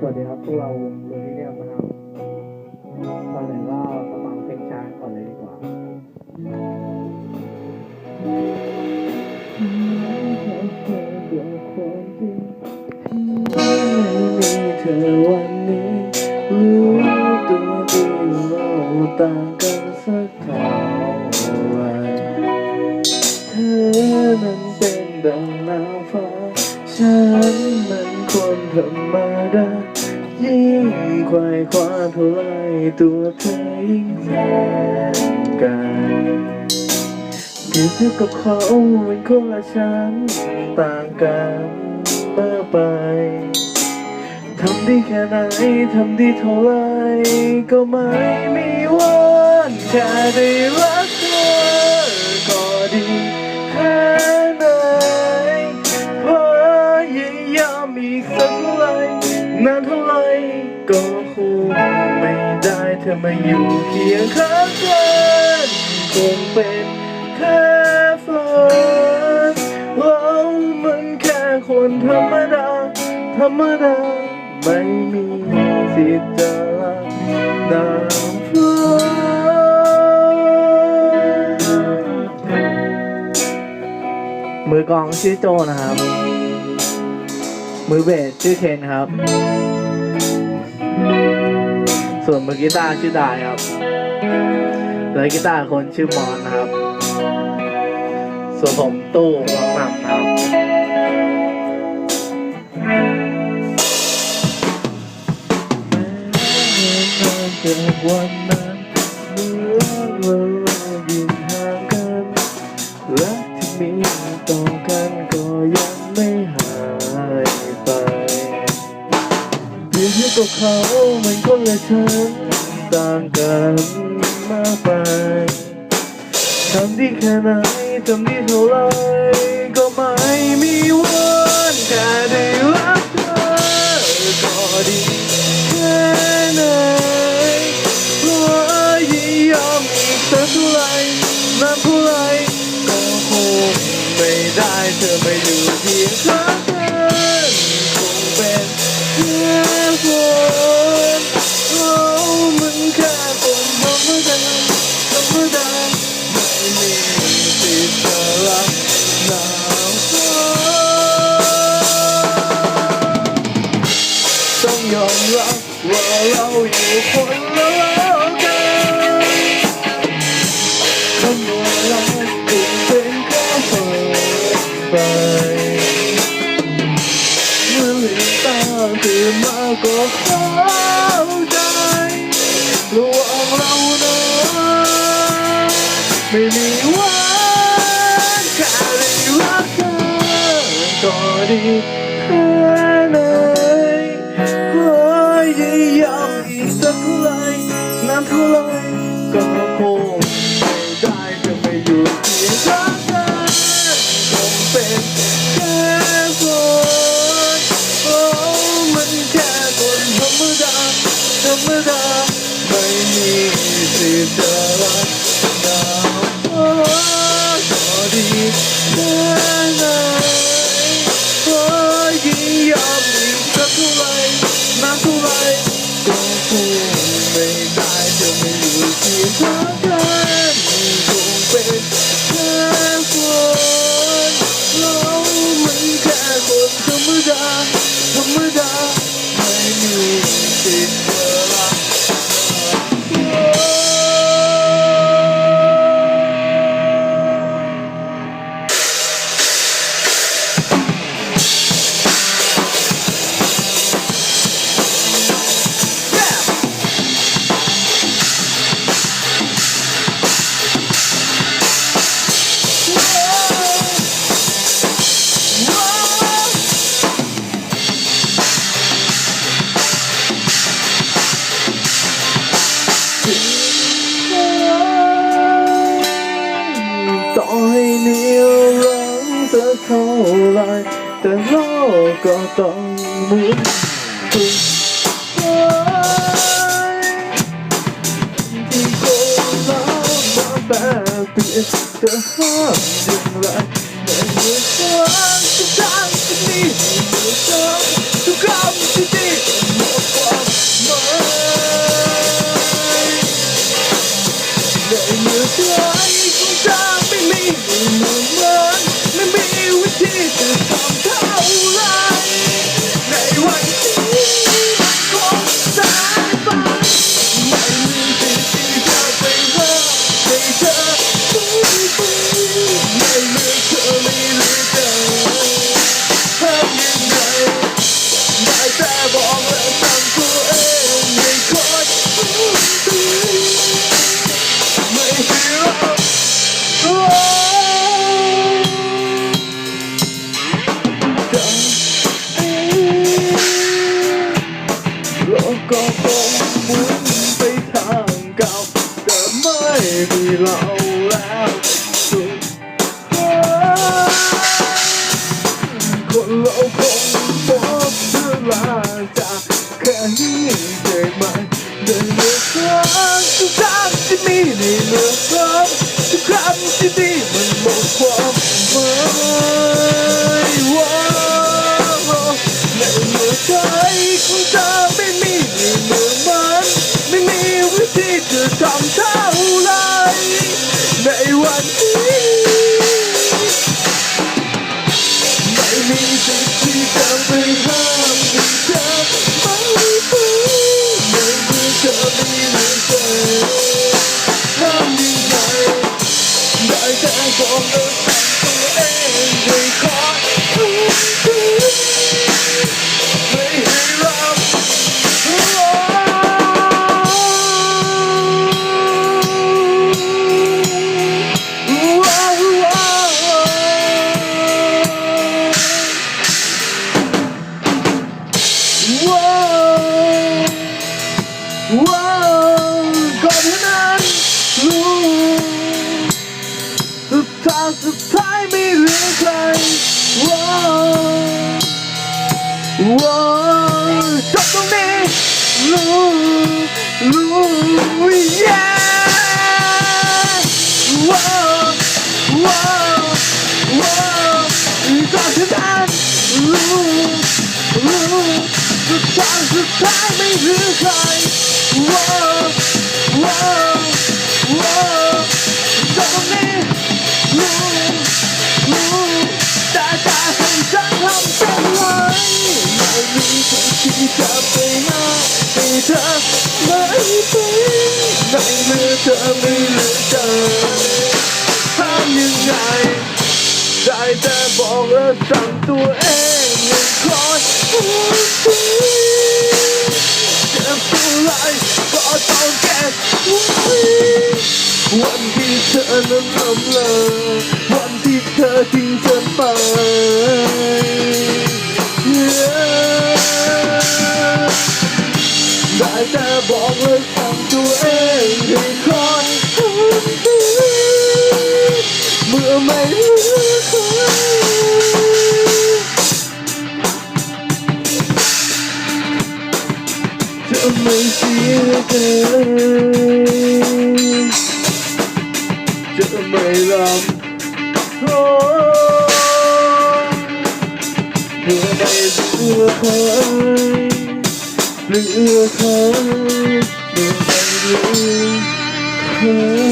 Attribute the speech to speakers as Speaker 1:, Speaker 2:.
Speaker 1: สวัสดีครับ พวกเราลูที่เนี่ยนะครับตอนไหนก็มาฟังเพลงช้าก่อนเลยดีกว่าเธอวันนี้รู้ตัวดีว่าต่างกันสักเท่าไรเธอนั้นเป็นดังนางฟ้าฉันมัน คนธรรมดายิ่งควายคว้าเท่าไรตัวเธอยิ่งแสนไกลเดี๋ยวเธอกับเขาเป็นคนละชั้นต่างกันมากไปทำได้แค่ไหน ทำได้เท่าไร ก็ไม่มีวันแค่ได้รัก ไม่ได้เธอมาอยู่เคียงข้างกันคงเป็นแค่ฝันเรามันแค่คนธรรมดา ธรรมดา ไม่มีสิทธิ์จะรักนางฟ้ามือกองชื่อโจนะครับ มือเบสชื่อเคนครับ ส่วนมือกีตาร์ชื่อดายครับและกีตาร์คนชื่อมอนนะครับ ส่วนผมตู้ร้องนำครับเกิดวันนั้นเมื่อเราอยู่ห่างกันและที่มีต่อกันก็ กับเขามันคนละฉันต่างกันมากไปทำได้แค่ไหนทำได้เท่าไร ยอมรับว่าเราอยู่คนละโลกกันคำว่ารักคงเป็นแค่ฝันไปเมื่อลืมตาตื่นมาก็เข้าใจระหว่างเรานั้นไม่มีวันแค่ได้รักเธอก็ดี ไรแต่โลกก็ต้องหมุนถึงไปที่คนเรามาแบบเปลี่ยนจะห้าม ของเธอไม่มีในเมื่อมันไม่มีวิธีจะทำเท่าไรในวันนี้ ดทางสุดท้ายไม่เหลือใครว้าวว้าวจบตรงนี้รู้รู้ yeah ว้าวว้าวว้าวก่อนเท่านั้นางที่จะไปหาให้เธอไม่ไปในเมื่อเธอไม่เหลือใจทำยังไง ได้แต่บอกและสั่งตัวเองให้คอยหัวใจเจ็บเท่าไรก็ต้องแก้ไว้วันที่เธอนั้นลำเลอวันที่เธอทิ้งฉันไป จะไมเสียใจจะไม่รำโอ้เมื่อไม่เหลือใครเหลือใครเมื่อไม่เหลือใคร